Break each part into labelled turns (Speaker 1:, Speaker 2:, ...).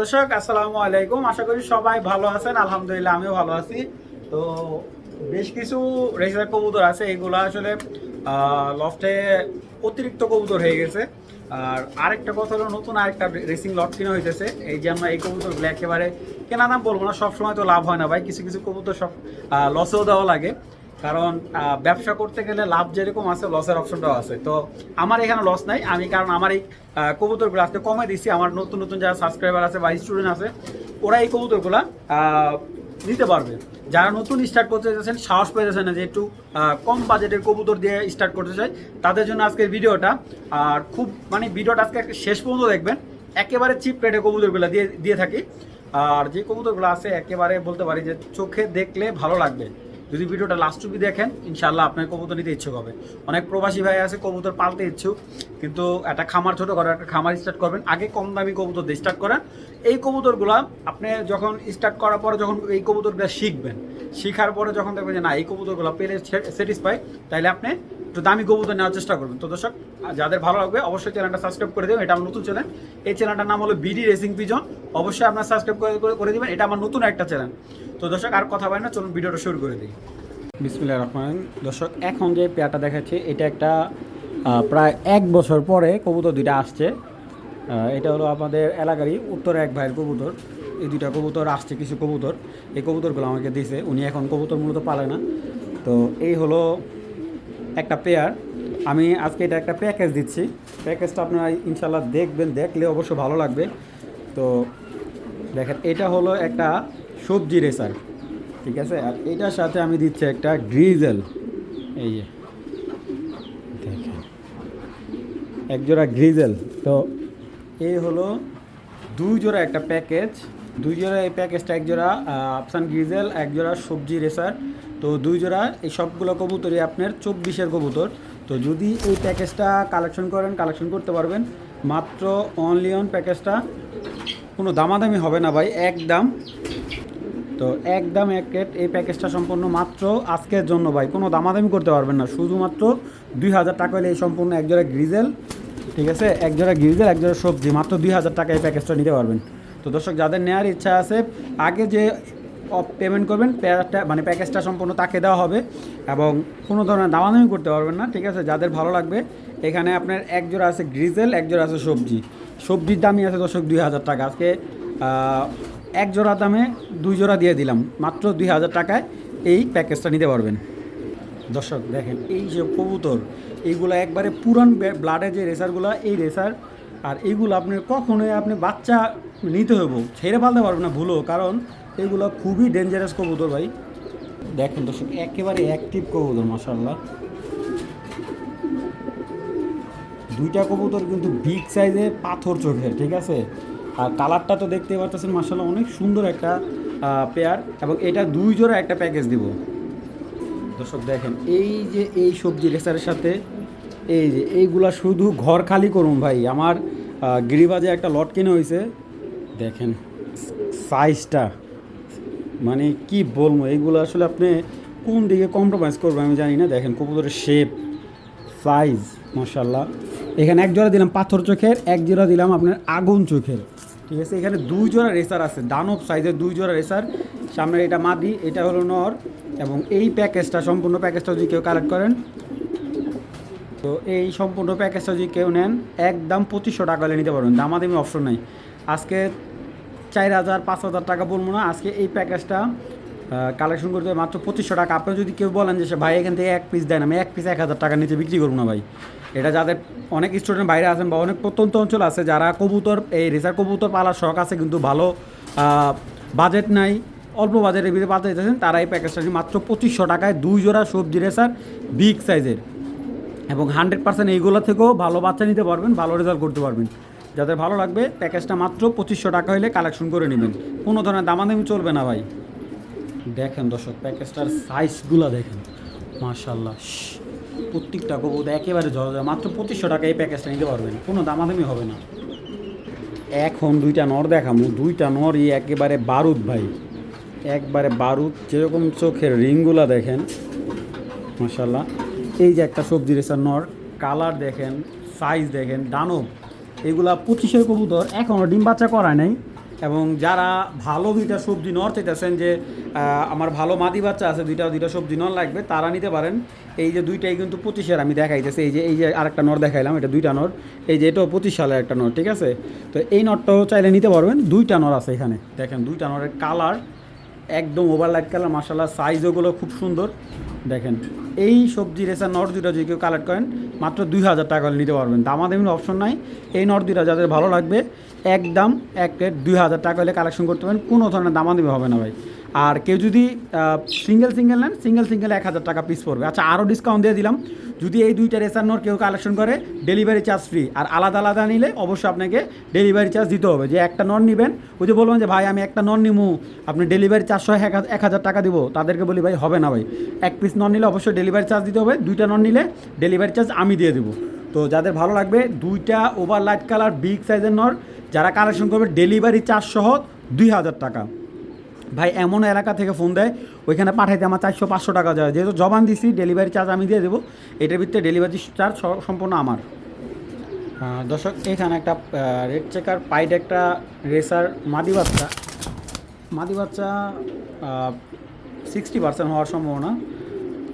Speaker 1: দর্শক, আসসালামু আলাইকুম। আশা করি সবাই ভালো আছেন। আলহামদুলিল্লাহ, আমিও ভালো আছি। তো বেশ কিছু রেসার কবুতর আছে। এগুলো আসলে লফটে অতিরিক্ত কবুতর হয়ে গেছে। আর আরেকটা কথা হলো, নতুন আরেকটা রেসিং লট কিনা হইতেছে। এই যে আমরা এই কবুতরগুলো একেবারে কেনা দাম বলব না, সবসময় তো লাভ হয় না ভাই। কিছু কিছু কবুতর সব লসেও দেওয়া লাগে। কারণ ব্যবসা করতে গেলে লাভ যেরকম আছে লসের অপশনটাও আছে। তো আমার এখানে লস নাই। আমি কারণ আমার এই কবুতরগুলো আজকে কমে দিচ্ছি আমার নতুন নতুন যারা সাবস্ক্রাইবার আছে বা স্টুডেন্ট আছে, ওরা এই কবুতরগুলা নিতে পারবে। যারা নতুন স্টার্ট করতে চাইছেন সাহস পেয়েছেন না যে একটু কম বাজেটের কবুতর দিয়ে স্টার্ট করতে চাই, তাদের জন্য আজকের ভিডিওটা, আর খুব মানে ভিডিওটা আজকে শেষ পর্যন্ত দেখবেন। একেবারে চিপ রেটে কবুতরগুলো দিয়ে দিয়ে থাকি। আর যে কবুতরগুলো আছে, একেবারে বলতে পারি যে চোখে দেখলে ভালো লাগবে। যদি ভিডিওটা লাস্ট অব্দি দেখেন ইনশাল্লাহ আপনার কবুতর নিতে ইচ্ছুক হবে। অনেক প্রবাসী ভাই আছে, কবুতর পালতে ইচ্ছুক, কিন্তু একটা খামার ছোটো করে, একটা খামার স্টার্ট করবেন, আগে কম দামি কবুতর দিয়ে স্টার্ট করেন। এই কবুতরগুলো আপনি যখন স্টার্ট করার পরে যখন এই কবুতরগুলো শিখবেন, শিখার পরে যখন দেখবেন যে না, এই কবুতরগুলো পেলে স্যাটিসফাই তাহলে আপনি একটু দামি কবুতর নেওয়ার চেষ্টা করবেন। তো দর্শক যাদের ভালো লাগবে, অবশ্যই চ্যানেলটা সাবস্ক্রাইব করে দেবেন। এটা আমার নতুন চ্যানেল। এই চ্যানেলটার নাম হলো বিডি রেসিং পিজন। অবশ্যই আপনার সাবস্ক্রাইব করে দিবেন। এটা আমার নতুন একটা চ্যানেল। তো দর্শক, আর কথা বলে না, চলুন ভিডিওটা শুরু করে দিই। বিসমিল্লাহ রহমান দর্শক, এখন যে পেয়ারটা দেখাচ্ছে, এটা একটা প্রায় এক বছর পরে কবুতর দুইটা আসছে। এটা হলো আমাদের এলাকারই উত্তরে এক ভাইয়ের কবুতর। এই দুইটা কবুতর আসছে কিছু কবুতর। এই কবুতরগুলো আমাকে দিয়েছে। উনি এখন কবুতর মূলত পালে না। তো এই হলো একটা পেয়ার আমি আজকে এটা একটা প্যাকেজ দিচ্ছি। প্যাকেজটা আপনারা ইনশাল্লাহ দেখবেন, দেখলে অবশ্য ভালো লাগবে। তো দেখেন, এটা হলো একটা সবজি রেসার ঠিক আছে? আর এটার সাথে আমি দিচ্ছি একটা গ্রিজেল এই যে, দেখেন এক জোড়া গ্রিজেল তো এই হলো দুই জোড়া একটা প্যাকেজ দুই জোড়া এই প্যাকেজটা এক জোড়া আফসান গ্রিজেল এক জোড়া সবজি রেসার তো দুই জোড়া এই সবগুলো কবুতরই আপনার চব্বিশের কবুতর। তো যদি এই প্যাকেজটা কালেকশন করেন, কালেকশন করতে পারবেন। মাত্র অনলি অন প্যাকেজটা। কোনো দামাদামি হবে না ভাই, একদম। তো একদম এক রেট এই প্যাকেজটা সম্পূর্ণ মাত্র আজকের জন্য ভাই। কোনো দামাদামি করতে পারবেন না। শুধুমাত্র দুই হাজার টাকা হলে এই সম্পূর্ণ এক জোড়া গ্রিজেল, ঠিক আছে? এক জোড়া গ্রিজেল, এক জোড়া সবজি। মাত্র দুই হাজার টাকা এই প্যাকেজটা নিতে পারবেন। তো দর্শক, যাদের নেওয়ার ইচ্ছা আছে, আগে যে পেমেন্ট করবেন প্যাকেজটা মানে প্যাকেজটা সম্পূর্ণ তাকে দেওয়া হবে এবং কোনো ধরনের দামাদামি করতে পারবেন না, ঠিক আছে? যাদের ভালো লাগবে, এখানে আপনার এক জোড়া আছে গ্রিজেল এক জোড়া আছে সবজি। সবজির দামই আছে দর্শক দুই হাজার টাকা। আজকে এক জোড়া দামে দুই জোড়া দিয়ে দিলাম। মাত্র দুই হাজার টাকায় এই প্যাকেজটা নিতে পারবেন। দর্শক, দেখেন, এই যে কবুতর, এইগুলো একবারে পুরান ব্লাডের যে রেসারগুলো, এই রেসার, আর এইগুলো আপনি কখনোই আপনি বাচ্চা নিতে হইব। ছেড়ে ফেলতে পারব না ভুলো কারণ এগুলো খুবই ডেঞ্জারাস কবুতর ভাই। দেখেন দর্শক, একেবারে অ্যাক্টিভ কবুতর মাসাল্লাহ দুইটা কবুতর কিন্তু বিগ সাইজের পাথর চোখের, ঠিক আছে? আর কালারটা তো দেখতে পাচ্ছেন মাসাল্লাহ অনেক সুন্দর একটা পেয়ার এবং এটা দুই জোড়া একটা প্যাকেজ দিব। দর্শক, দেখেন, এই যে এই সবজি রেসারের সাথে, এই যে, এইগুলা শুধু ঘর খালি করুন ভাই। আমার গিরিবাজে একটা লট কিনে হয়েছে দেখেন সাইজটা মানে কি বলব এইগুলো আসলে আপনি কোন দিকে কম্প্রোমাইজ করবেন আমি জানি না। দেখেন কবুতরের শেপ সাইজ মার্শাল্লাহ এখানে এক জোড়া দিলাম পাথর চোখের, এক জোড়া দিলাম আপনার আগুন চোখের। ঠিক আছে, এখানে দুই জোড়া রেসার আছে, দানব সাইজের দুই জোড়া রেসার সামনের এটা মাদি, এটা হলো নর, এবং এই প্যাকেজটা সম্পূর্ণ প্যাকেজটা যদি কেউ কালেক্ট করেন, তো এই সম্পূর্ণ প্যাকেজটা যদি কেউ নেন, একদম পঁচিশশো টাকা নিতে পারবেন। দামাদামি অপশন নাই। আজকে চার হাজার, পাঁচ হাজার টাকা বলব না। আজকে এই প্যাকেজটা কালেকশন করতে মাত্র পঁচিশশো টাকা। আপনি যদি কেউ বলেন যে সে ভাই এখান থেকে এক পিস দেন আমি এক পিস এক হাজার টাকা নিচে বিক্রি করব না ভাই। এটা যাদের অনেক স্টুডেন্ট বাইরে আছেন বা অনেক প্রত্যন্ত অঞ্চল আছে, যারা কবুতর, এই রেসার কবুতর পালার শখ আছে, কিন্তু ভালো বাজেট নাই, অল্প বাজেটের ভিতরে পাতে যেতেছেন তারা এই প্যাকেজটা মাত্র পঁচিশশো টাকায় দুই জোড়া সবজি রেসার বিগ সাইজের এবং হান্ড্রেড পার্সেন্ট এইগুলো থেকেও ভালো বাচ্চা নিতে পারবেন, ভালো রেজাল্ট করতে পারবেন। যাদের ভালো লাগবে প্যাকেজটা মাত্র পঁচিশশো টাকা হলে কালেকশন করে নেবেন। কোনো ধরনের দামাদামি চলবে না ভাই। দেখেন দর্শক প্যাকেজটার সাইজগুলো দেখেন। মার্শাল্লাহ প্রত্যেকটা কবুত একেবারে জল মাত্র পঁচিশশো টাকা এই প্যাকেজটা নিতে পারবেন। কোনো দামাদামি হবে না। এখন দুইটা নর দেখামু। দুইটা নরই একেবারে বারুদ ভাই। একবারে বারুদ, যেরকম চোখের রিংগুলা দেখেন মাসাল্লাহ এই যে একটা সবজি রেসার নর কালার দেখেন সাইজ দেখেন, দানব। এগুলা পঁচিশের কবুতর এখনও ডিম বাচ্চা করায় নাই। এবং যারা ভালো দুইটা সবজি নর চাইতেছেন যে আমার ভালো মাদি বাচ্চা আছে, দুইটা দুইটা সবজি নর লাগবে, তারা নিতে পারেন। এই যে দুইটাই কিন্তু পঁচিশের আমি দেখাইতেছি, এই যে এই যে আরেকটা নর দেখাইলাম, এটা দুইটা নর। এই যে এটাও পঁচিশ সালের একটা নর, ঠিক আছে? তো এই নরটাও চাইলে নিতে পারবেন, দুইটা নর আছে এখানে। দেখেন, দুইটা নরের কালার একদম ওভারলাইট কালার মাসাল্লাহ সাইজগুলো খুব সুন্দর। দেখেন, এই সবজি রেসা নট যদি কেউ কালেক্ট করেন, মাত্র দুই হাজার টাকা নিতে পারবেন। দামাদামির অপশন নাই। এই নট যাদের ভালো লাগবে, একদম এক প্লেট দুই হাজার টাকা হলে কালেকশন করতে পারেন। কোনো ধরনের দামাদামি হবে না ভাই। আর কেউ যদি সিঙ্গেল সিঙ্গেল নেন সিঙ্গেল সিঙ্গেল এক হাজার টাকা পিস পড়বে। আচ্ছা আরও ডিসকাউন্ট দিয়ে দিলাম। যদি এই দুইটা রেসার নট কেউ কালেকশন করে ডেলিভারি চার্জ ফ্রি আর আলাদা আলাদা নিলে অবশ্যই আপনাকে ডেলিভারি চার্জ দিতে হবে। যে একটা নন নেবেন, ওই যে বলবেন যে, ভাই, আমি একটা নন নিমু। আপনি ডেলিভারি চারশো এক হাজার টাকা দিব। তাদেরকে বলি, ভাই, হবে না ভাই। এক পিস নন নিলে অবশ্যই ডেলিভারি চার্জ দিতে হবে। দুইটা নন নিলে ডেলিভারি চার্জ আমি দিয়ে দেবো। তো যাদের ভালো লাগবে, দুইটা ওভার লাইট কালার বিগ সাইজের নর যারা কালেকশন করবে ডেলিভারি চার্জ সহ দুই হাজার টাকা। ভাই এমন এলাকা থেকে ফোন দেয়, ওইখানে পাঠাইতে আমার চারশো, পাঁচশো টাকা যায়। যেহেতু জবান দিছি ডেলিভারি চার্জ আমি দিয়ে দেবো, এটার ভিতরে ডেলিভারি চার্জ সম্পূর্ণ আমার। দর্শক, এখানে একটা রেড চেকার পাইট একটা রেসার মাদি বাচ্চা। মাদি বাচ্চা সিক্সটি পার্সেন্ট হওয়ার সম্ভাবনা।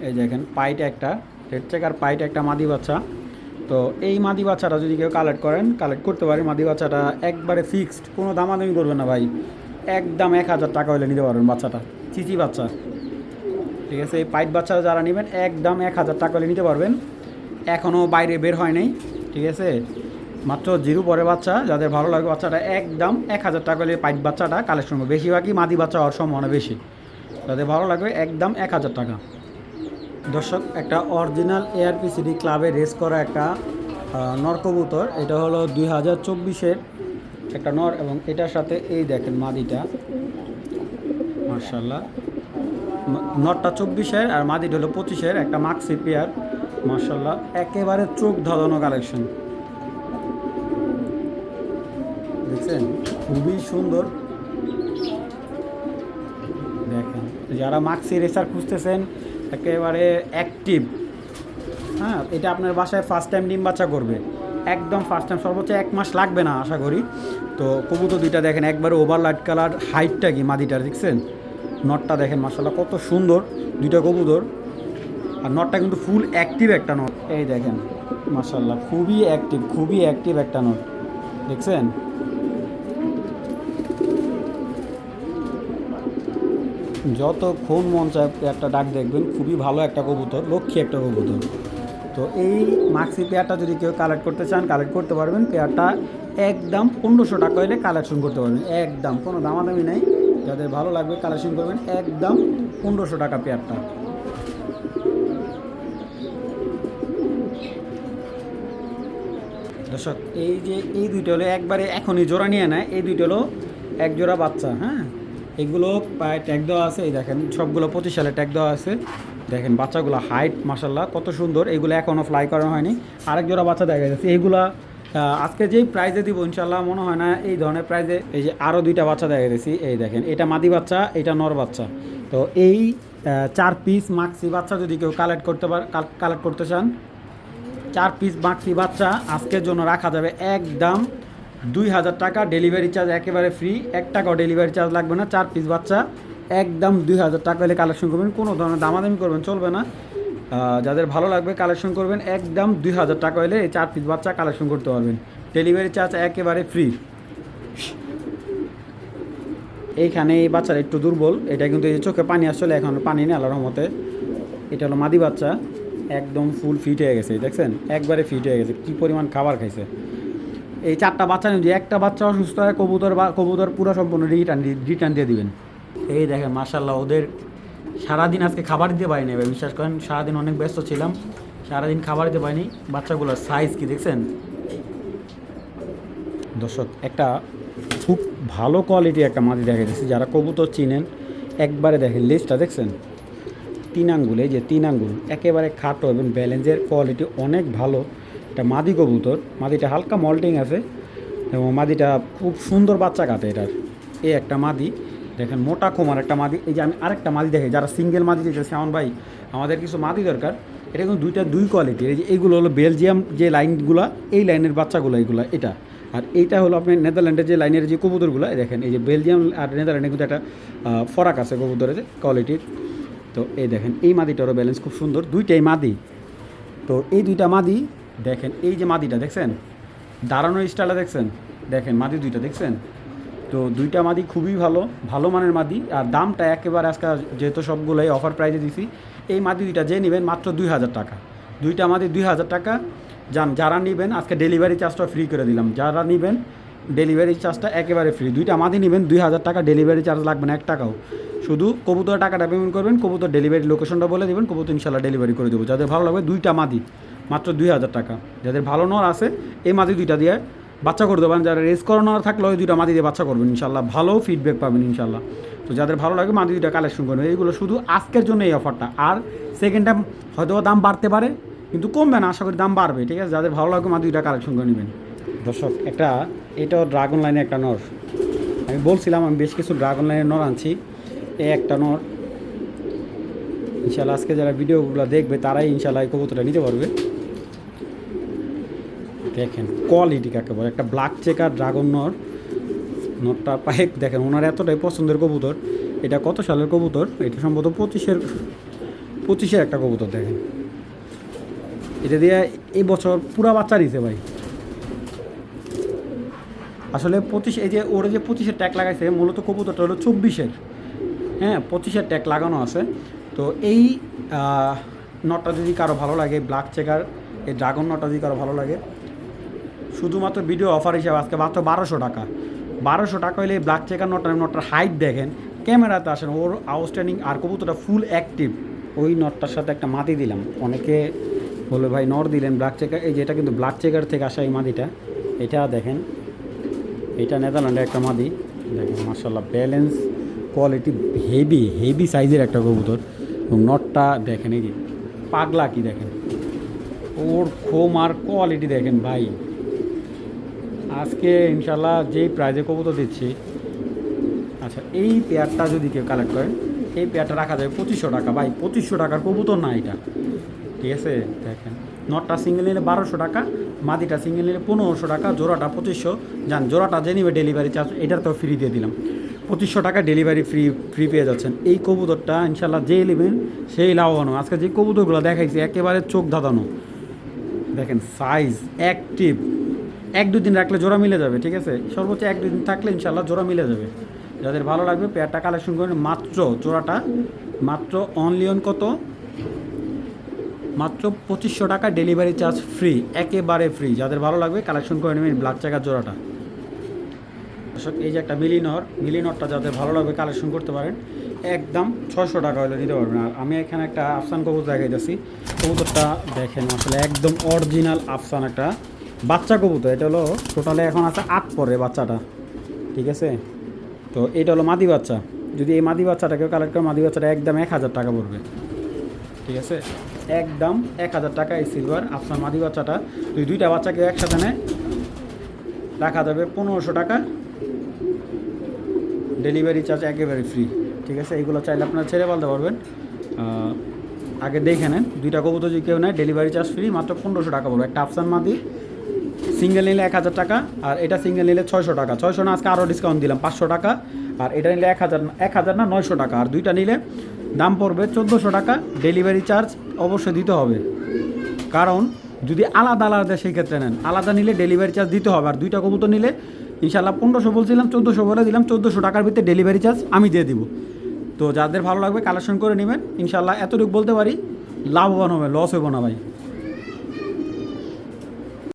Speaker 1: এই দেখেন পাইট একটা রেড চেকার পাইট একটা মাদি বাচ্চা। তো এই মাদি বাচ্চাটা যদি কেউ কালেক্ট করেন কালেক্ট করতে পারে, মাদি বাচ্চাটা একবারে ফিক্সড কোনো দামাদামি করবে না ভাই। একদম এক হাজার টাকা হলে নিতে পারবেন বাচ্চাটা। চিচি বাচ্চা। ঠিক আছে এই পাইট বাচ্চা যারা নেবেন একদম এক হাজার টাকা হলে নিতে পারবেন। এখনও বাইরে বের হয় নাই ঠিক আছে? মাত্র জিরো পরে বাচ্চা যাদের ভালো লাগে বাচ্চাটা একদম এক হাজার টাকা হলে পাইট বাচ্চাটা কালেকশন করবে। বেশিরভাগই মাদি বাচ্চা হওয়ার সম্ভাবনা বেশি। যাদের ভালো লাগবে একদম এক হাজার টাকা। দর্শক একটা অরিজিনাল এআরপিসিডি ক্লাবে রেস করা একটা আহ, নর কবুতর। এটা হলো দুই হাজার চব্বিশের একটা নর এবং এটার সাথে এই দেখেন মাদিটা। মার্শাল্লাহ নটটা চব্বিশের আর মাদিটা হলো পঁচিশের, একটা মাক্সি পেয়ার। মার্শাল্লাহ একেবারে চোখ ধাঁধানো কালেকশন। দেখছেন? খুবই সুন্দর। দেখেন, যারা মাক্সি রেসার খুঁজতেছেন, একেবারে অ্যাক্টিভ। হ্যাঁ এটা আপনার বাসায় ফার্স্ট টাইম ডিম বাচ্চা করবে। একদম ফার্স্ট টাইম সর্বোচ্চ এক মাস লাগবে না, আশা করি। তো কবুতর দুইটা দেখেন, একবারে ওভার লাইট কালার হাইটটা কি মাদিটার, দেখছেন? নটটা দেখেন মাসাল্লাহ কত সুন্দর দুইটা কবুতর। আর নটটা কিন্তু ফুল অ্যাক্টিভ একটা নট এই দেখেন মাসাল্লাহ খুবই অ্যাক্টিভ খুবই অ্যাক্টিভ একটা নট দেখছেন? যতক্ষণ মন চায় একটা ডাক দেখবেন, খুবই ভালো একটা কবুতর, লক্ষ্মী একটা কবুতর। তো এই মাক্সি পেয়ারটা যদি কেউ কালেক্ট করতে চান কালেক্ট করতে পারবেন। পেয়ারটা একদম পনেরোশো টাকা হলে কালেকশন করতে পারবেন। একদম, কোনো দামাদামি নেই। যাদের ভালো লাগবে কালেকশন করবেন, একদম পনেরোশো টাকা পেয়ারটা দর্শক, এই যে, এই দুইটা হলো একবারে এখনই জোড়া নিয়ে নেয়। এই দুইটা হলো এক জোড়া বাচ্চা হ্যাঁ? এগুলো প্রায় ট্যাগ দেওয়া আছে। এই দেখেন, সবগুলো পঁচিশ সালে ট্যাগ দেওয়া আছে। দেখেন বাচ্চাগুলো হাইট মাসাল্লাহ কত সুন্দর। এগুলো এখনও ফ্লাই করা হয়নি। আরেক জোড়া বাচ্চা দেখা যাচ্ছে। এইগুলা আজকে যেই প্রাইজে দিব ইনশাল্লাহ মনে হয় না এই ধরনের প্রাইজে এই যে আরও দুইটা বাচ্চা দেখা গেছি এই দেখেন, এটা মাদি বাচ্চা, এটা নর বাচ্চা। তো এই চার পিস মাক্সি বাচ্চা যদি কেউ কালেক্ট করতে পার কালেক্ট করতে চান, চার পিস মাক্সি বাচ্চা আজকের জন্য রাখা যাবে একদম দুই হাজার টাকা। ডেলিভারি চার্জ একেবারে ফ্রি এক টাকাও ডেলিভারি চার্জ লাগবে না, চার পিস বাচ্চা। একদম দুই হাজার টাকা হলে কালেকশন করবেন, কোনো ধরনের দামাদামি করবেন, চলবে না। যাদের ভালো লাগবে কালেকশন করবেন, একদম দুই হাজার টাকা হলে এই চার পিস বাচ্চা কালেকশন করতে পারবেন। ডেলিভারি চার্জ একেবারে ফ্রি এইখানে এই বাচ্চারা একটু দুর্বল, এটা কিন্তু এই চোখে পানি আসলে এখন পানি নেই, আল্লাহর মতে এটা হলো মাদি বাচ্চা, একদম ফুল ফিট হয়ে গেছে, দেখছেন? একবারে ফিট হয়ে গেছে, কী পরিমাণ খাবার খাইছে। এই চারটা বাচ্চা নিয়ে একটা বাচ্চা অসুস্থ হয়, কবুতর বা কবুতর পুরো সম্পূর্ণ রিটার্ন রিটার্ন দিয়ে দিবেন। এই দেখেন মার্শাল্লাহ ওদের সারাদিন আজকে খাবার দিতে পারিনি এবার বিশ্বাস করেন, সারাদিন অনেক ব্যস্ত ছিলাম, সারাদিন খাবার দিতে পারিনি, বাচ্চাগুলোর সাইজ কি দেখছেন? দর্শক, একটা খুব ভালো কোয়ালিটি একটা মাদি দেখা যাচ্ছে যারা কবুতর চিনেন, একবারে দেখেন লেজটা দেখছেন? তিন আঙ্গুল, এই যে তিন আঙ্গুল, একেবারে খাটো এবং ব্যালেন্সের কোয়ালিটি অনেক ভালো এটা মাদি কবুতর, মাদিটা হালকা মল্টিং আছে, এবং মাদিটা খুব সুন্দর বাচ্চা কাটে এটার, এই একটা মাদি। দেখেন মোটা কোমার, একটা মাদি, এই যে আমি আরেকটা মাদি দেখি, যারা সিঙ্গেল মাদি দিতেছে আমার ভাই, আমাদের কিছু মাদি দরকার। এটা কিন্তু দুইটা দুই কোয়ালিটির এই যে এইগুলো হলো বেলজিয়াম যে লাইনগুলো এই লাইনের বাচ্চাগুলো এইগুলো এটা।
Speaker 2: আর এইটা হলো আপনি নেদারল্যান্ডের যে লাইনের যে কবুতরগুলো দেখেন, এই যে বেলজিয়াম আর নেদারল্যান্ডে কিন্তু একটা ফরাক আছে কবুতরের কোয়ালিটির তো এই দেখেন, এই মাদিটারও ব্যালেন্স খুব সুন্দর। দুইটাই মাদি। তো এই দুইটা মাদি, দেখেন, এই যে মাদিটা, দেখছেন? দাঁড়ানোর স্টাইলটা দেখছেন? দেখেন, মাদি দুইটা, দেখছেন? তো দুইটা মাদি খুবই ভালো ভালো মানের মাদি। আর দামটা একেবারে আজকে যেহেতু সবগুলোই অফার প্রাইজে দিছি, এই মাদি দুইটা যে নেবেন মাত্র দুই হাজার টাকা। দুইটা মাদি দুই হাজার টাকা। যান, যারা নেবেন, আজকে ডেলিভারি চার্জটা ফ্রি করে দিলাম। যারা নেবেন ডেলিভারি চার্জটা একেবারে ফ্রি দুইটা মাদি নেবেন, দুই হাজার টাকা ডেলিভারি চার্জ লাগবে না, এক টাকাও। শুধু কবুতর টাকাটা পেমেন্ট করবেন, কবুতর ডেলিভারি লোকেশনটা বলে দেবেন, কবুতর ইনশাল্লাহ ডেলিভারি করে দেবো। যাদের ভালো লাগবে, দুইটা মাদি, মাত্র দুই হাজার টাকা। যাদের ভালো নর আছে, এই মাদি দুইটা দিয়ে বাচ্চা করে দেবেন, যারা রেস করানোর থাকলে ওই দুইটা মাটি দিয়ে বাচ্চা করবেন, ইনশাল্লাহ। ভালো ফিডব্যাক পাবেন, ইনশাল্লাহ। তো যাদের ভালো লাগে মাদি দুইটা কালেকশন করবেন। এইগুলো শুধু আজকের জন্য এই অফারটা আর সেকেন্ড টাইম হয়তো দাম বাড়তে পারে, কিন্তু কমবে না, আশা করি দাম বাড়বে, ঠিক আছে? যাদের ভালো লাগবে মাদি দুইটা কালেকশন করে নেবেন। দর্শক, একটা, এটাও ড্রাগন লাইনে একটা নর। আমি বলছিলাম, আমি বেশ কিছু ড্রাগন লাইনের নর আনছি। এই একটা নর, ইনশাল্লাহ আজকে যারা ভিডিওগুলো দেখবে, তারাই ইনশাল্লাহ এই কবুতরটা নিতে পারবে। দেখেন কোয়ালিটি কাকে বলে? একটা ব্ল্যাক চেকার ড্রাগন নর নটটা পায়ে, দেখেন, ওনার এতটাই পছন্দের কবুতর। এটা কত সালের কবুতর? এটা সম্ভবত পঁচিশের পঁচিশের একটা কবুতর, দেখেন। এটা দিয়ে এই বছর পুরা বাচ্চা দিছে ভাই। আসলে পঁচিশ, এই যে ওরা যে পঁচিশের ট্যাগ লাগাইছে, মূলত কবুতরটা হলো চব্বিশের। হ্যাঁ পঁচিশের ট্যাগ লাগানো আছে। তো এই নটটা যদি কারও ভালো লাগে ব্ল্যাক চেকার এই ড্রাগন নটটা যদি কারও ভালো লাগে শুধুমাত্র ভিডিও অফার হিসাবে আজকে মাত্র বারোশো টাকা। বারোশো টাকা হলে ব্ল্যাক চেকার নটটা নটটার হাইট দেখেন। ক্যামেরাতে আসেন, ওর আউটস্ট্যান্ডিং আর কবুতরটা ফুল অ্যাক্টিভ ওই নটটার সাথে একটা মাটি দিলাম। অনেকে বলে, ভাই নট দিলেন ব্ল্যাক চেকার এই যেটা কিন্তু ব্ল্যাক চেকার থেকে আসা এই মাদিটা এটা দেখেন, এটা নেদারল্যান্ডের একটা মাদি দেখেন মার্শাল্লাহ ব্যালেন্স কোয়ালিটি হেভি হেভি সাইজের একটা কবুতর। এবং নটটা দেখেন, এই যে পাগলা কি দেখেন? ওর খোম আর কোয়ালিটি দেখেন, ভাই। আজকে ইনশাল্লাহ যেই প্রাইজে কবুতর দিচ্ছি আচ্ছা এই পেয়ারটা যদি কেউ কালেক্ট করেন এই পেয়ারটা রাখা যাবে পঁচিশশো টাকা। ভাই, পঁচিশশো টাকার কবুতর না এটা। ঠিক আছে? দেখেন নটটা সিঙ্গেল নিলে বারোশো টাকা, মাদিটা সিঙ্গেল নিলে পনেরোশো টাকা, জোড়াটা পঁচিশশো। যান, জোড়াটা যে নিবে ডেলিভারি চার্জ এটার তো ফ্রি দিয়ে দিলাম। পঁচিশশো টাকা ডেলিভারি ফ্রি ফ্রি পেয়ে যাচ্ছেন। এই কবুতরটা ইনশাল্লাহ যেই নেবেন সেই লাভবান আজকে যে কবুতরগুলো দেখাইছি, একেবারে চোখ ধাঁধানো। দেখেন সাইজ অ্যাক্টিভ এক দুই দিন রাখলে জোড়া মিলে যাবে, ঠিক আছে? সর্বোচ্চ এক দুই দিন থাকলে ইনশাল্লাহ জোড়া মিলে যাবে। যাদের ভালো লাগবে, পেয়ারটা কালেকশন করেন মাত্র জোড়াটা, মাত্র অনলিয়ন কত? মাত্র পঁচিশশো টাকা ডেলিভারি চার্জ ফ্রি একেবারে ফ্রি যাদের ভালো লাগবে কালেকশন করে নেবেন ব্ল্যাক চাকার জোড়াটা। দর্শক, এই যে একটা মিলিনর, মিলিনরটা যাদের ভালো লাগবে কালেকশন করতে পারেন, একদম ছশো টাকা হলে দিতে পারবেন। আর আমি এখানে একটা আফসান কবুতর দেখাইতেছি। কবুতরটা দেখেন, আসলে একদম অরিজিনাল আফসান একটা। বাচ্চা কবুতর, এটা হলো টোটালে এখন আছে আট পরে বাচ্চাটা, ঠিক আছে? তো এটা হলো মাদি বাচ্চা। যদি এই মাদি বাচ্চাটাকেও কালেক্ট করে, মাদি বাচ্চাটা একদম এক হাজার টাকা পড়বে। ঠিক আছে? একদম এক হাজার টাকা এই সিলভার আফসান মাদি বাচ্চাটা, যদি দুইটা বাচ্চাকে একসাথে নেয়, রাখা যাবে পনেরোশো টাকা। ডেলিভারি চার্জ একেবারে ফ্রি ঠিক আছে? এইগুলো চাইলে আপনারা ছেড়ে বলতে পারবেন। আগে দেখে নেন। দুইটা কবুতর যদি কেউ নেয় ডেলিভারি চার্জ ফ্রি মাত্র পনেরোশো টাকা পড়বে। একটা আফসান মাদি সিঙ্গেল নিলে এক হাজার টাকা, আর এটা সিঙ্গেল নিলে ছয়শো টাকা। ছয়শো না, আজকে আরও ডিসকাউন্ট দিলাম, পাঁচশো টাকা। আর এটা নিলে এক হাজার এক হাজার না, নয়শো টাকা। আর দুইটা নিলে দাম পড়বে চোদ্দোশো টাকা ডেলিভারি চার্জ অবশ্যই দিতে হবে। কারণ যদি আলাদা আলাদা সেই ক্ষেত্রে নেন, আলাদা নিলে ডেলিভারি চার্জ দিতে হবে। আর দুইটা কবুতর নিলে ইনশাল্লাহ পনেরোশো বলছিলাম, চোদ্দোশো বলে দিলাম, চোদ্দোশো টাকার ভিতরে ডেলিভারি চার্জ আমি দিয়ে দিব। তো যাদের ভালো লাগবে কালেকশন করে নেবেন। ইনশাল্লাহ এতটুকু বলতে পারি, লাভবান হবে লস হবে না ভাই।